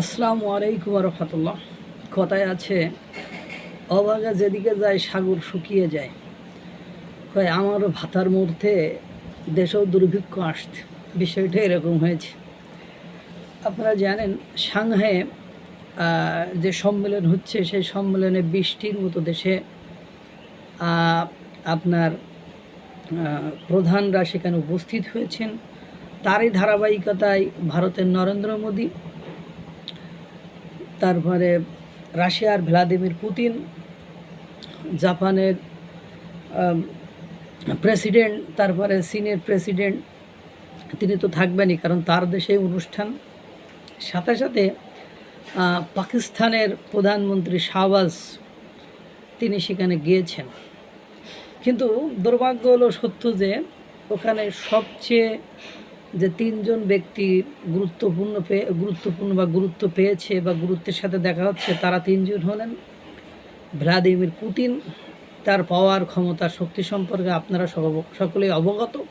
আসসালামু আলাইকুম রহমতুল্লাহ। কথায় আছে অভাগা যেদিকে যায় সাগর শুকিয়ে যায়। কয় আমারও ভাতার মধ্যে দেশেও দুর্ভিক্ষ আসছে। বিষয়টা এরকম হয়েছে। আপনারা জানেন আহ, যে সম্মেলন হচ্ছে সেই সম্মেলনে বৃষ্টির মতো দেশে আপনার প্রধানরা সেখানে উপস্থিত হয়েছেন। তারই ধারাবাহিকতায় ভারতের নরেন্দ্র মোদী তারপরে রাশিয়ার ভ্লাদিমির পুতিন, জাপানের প্রেসিডেন্ট তারপরে চীনের প্রেসিডেন্ট, তিনি তো থাকবেনই, কারণ তার দেশে অনুষ্ঠান। সাথে সাথে পাকিস্তানের প্রধানমন্ত্রী শাহবাজ, তিনি সেখানে গিয়েছেন। কিন্তু দুর্ভাগ্য হলো সত্য যে, ওখানে সবচেয়ে যে তিনজন ব্যক্তি গুরুত্বপূর্ণ পেয়ে গুরুত্বপূর্ণ বা গুরুত্ব পেয়েছে বা গুরুত্বের সাথে দেখা হচ্ছে, তারা তিনজন হলেন। ভ্লাদিমির পুতিন, তার পাওয়ার ক্ষমতা, শক্তি সম্পর্কে আপনারা সক- সকলেই অবগত।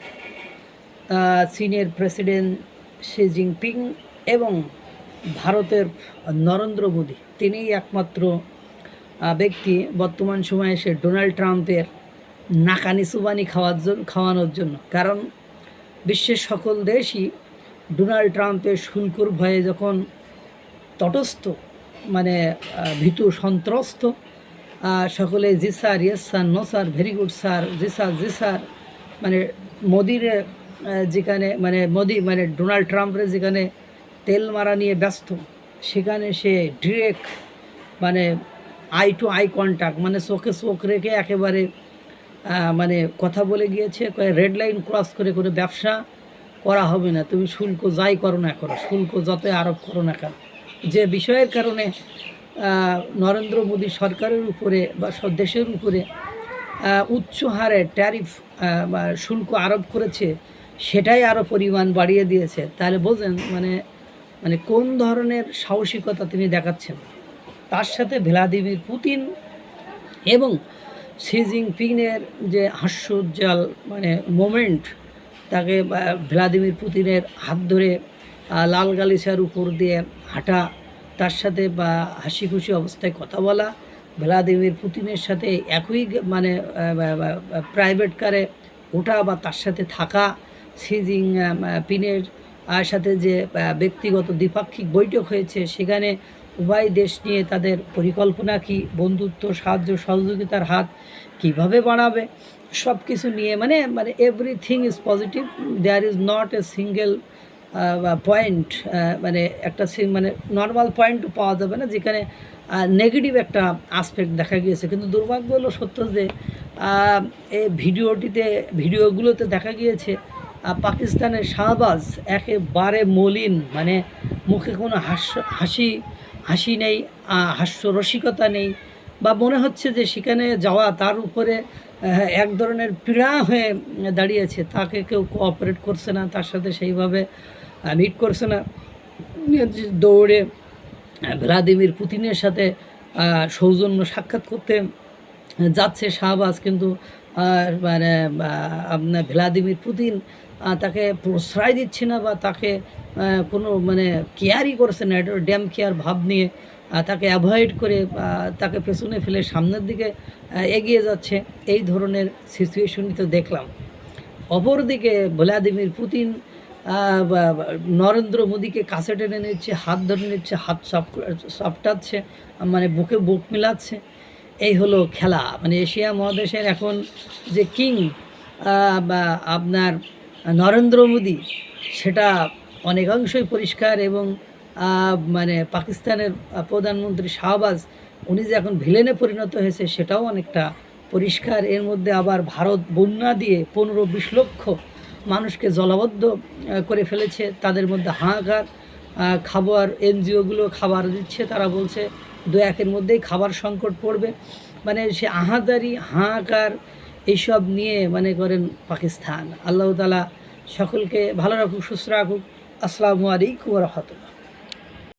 চীনের প্রেসিডেন্ট শি জিনপিং এবং ভারতের নরেন্দ্র মোদী, তিনিই একমাত্র ব্যক্তি বর্তমান সময়ে সে ডোনাল্ড ট্রাম্পের নাকানি সুবানি খাওয়ার জন্য, খাওয়ানোর জন্য। কারণ বিশ্বের সকল দেশই ডোনাল্ড ট্রাম্পের শুল্কর ভয়ে যখন তটস্থ মানে ভীতু সন্ত্রস্ত সকলে জি sir, yes sir, no sir, very good sir, জি স্যার জি স্যার মানে মোদির যেখানে মানে মোদি মানে ডোনাল্ড ট্রাম্পের যেখানে তেল মারা নিয়ে ব্যস্ত, সেখানে সে ডিরেক্ট মানে আই টু আই কন্ট্যাক্ট মানে চোখে চোখ রেখে একেবারে মানে কথা বলে গিয়েছে রেড লাইন ক্রস করে করে ব্যবসা করা হবে না, তুমি শুল্ক যাই করো না করো শুল্ক যতই আরোপ করো না কেন। যে বিষয়ের কারণে নরেন্দ্র মোদী সরকারের উপরে বা দেশের উপরে উচ্চ হারে ট্যারিফ বা শুল্ক আরোপ করেছে, সেটাই আরও পরিমাণ বাড়িয়ে দিয়েছে। তাহলে বোঝেন মানে মানে কোন ধরনের সাহসিকতা তিনি দেখাচ্ছেন? তার সাথে ভ্লাদিমির পুতিন এবং শি জিনপিংয়ের যে হাস্যোজ্জ্বল মানে মোমেন্ট, তাকে ভ্লাদিমির পুতিনের হাত ধরে লাল গালিচার উপর দিয়ে হাঁটা, তার সাথে, বা হাসি খুশি অবস্থায় কথা বলা, ভ্লাদিমির পুতিনের সাথে একই মানে প্রাইভেট কারে ওঠা, বা, তার সাথে থাকা, শি জিং পিনের সাথে যে ব্যক্তিগত দ্বিপাক্ষিক বৈঠক হয়েছে, সেখানে উভয় দেশ নিয়ে তাদের পরিকল্পনা কি? বন্ধুত্ব, সাহায্য, সহযোগিতার হাত কীভাবে বাড়াবে? সব কিছু নিয়ে মানে মানে everything is positive there is not a single point মানে একটা মানে নর্মাল পয়েন্টও পাওয়া যাবে না, যেখানে নেগেটিভ একটা আসপেক্ট দেখা গিয়েছে। কিন্তু দুর্ভাগ্য হলো সত্য যে এই ভিডিওটিতে, ভিডিওগুলোতে দেখা গিয়েছে পাকিস্তানের শাহবাজ একেবারে মলিন মানে মুখে কোনো হাস্য হাসি হাসি নেই আহ, হাস্যরসিকতা নেই বা মনে হচ্ছে যে সেখানে যাওয়া তার উপরে এক ধরনের পীড়া হয়ে দাঁড়িয়েছে তাকে কেউ কোঅপারেট করছে না তার সাথে সেইভাবে মিট করছে না। দৌড়ে ভ্লাদিমির পুতিনের সাথে সৌজন্য সাক্ষাৎ করতে যাচ্ছে শাহবাজ কিন্তু মানে আপনার ভ্লাদিমির পুতিন তাকে প্রশ্রয় দিচ্ছে না বা তাকে কোনো মানে কেয়ারই করছে না। এটা ড্যাম কেয়ার ভাব নিয়ে তাকে অ্যাভয়েড করে তাকে পেছনে ফেলে সামনের দিকে এগিয়ে যাচ্ছে। এই ধরনের সিচুয়েশনই তো দেখলাম। অপরদিকে ভ্লাদিমির পুতিন নরেন্দ্র মোদীকে কাছে টেনে নিচ্ছে, হাত ধরে নিচ্ছে, হাত সাপ সাপটাচ্ছে মানে বুকে বুক মিলাচ্ছে। এই হলো খেলা। মানে এশিয়া মহাদেশের এখন যে কিং বা আপনার নরেন্দ্র মোদী, সেটা অনেকাংশই পরিষ্কার এবং মানে পাকিস্তানের প্রধানমন্ত্রী শাহবাজ, উনি যে এখন ভিলেনে পরিণত হয়েছে সেটাও অনেকটা পরিষ্কার। এর মধ্যে আবার ভারত বন্যা দিয়ে পনেরো বিশ লক্ষ মানুষকে জলাবদ্ধ করে ফেলেছে। তাদের মধ্যে হাহাকার খাবার, এনজিওগুলো খাবার দিচ্ছে তারা বলছে। দু একের মধ্যেই খাবার সংকট পড়বে। মানে সে আহাজারি, হাহাকার এইসব নিয়ে মানে করেন পাকিস্তান। আল্লাহ তালা সকলকে ভালো রাখুক, সুস্থ রাখুক। আসসালামু আলাইকুম রহমতুল্লাহ।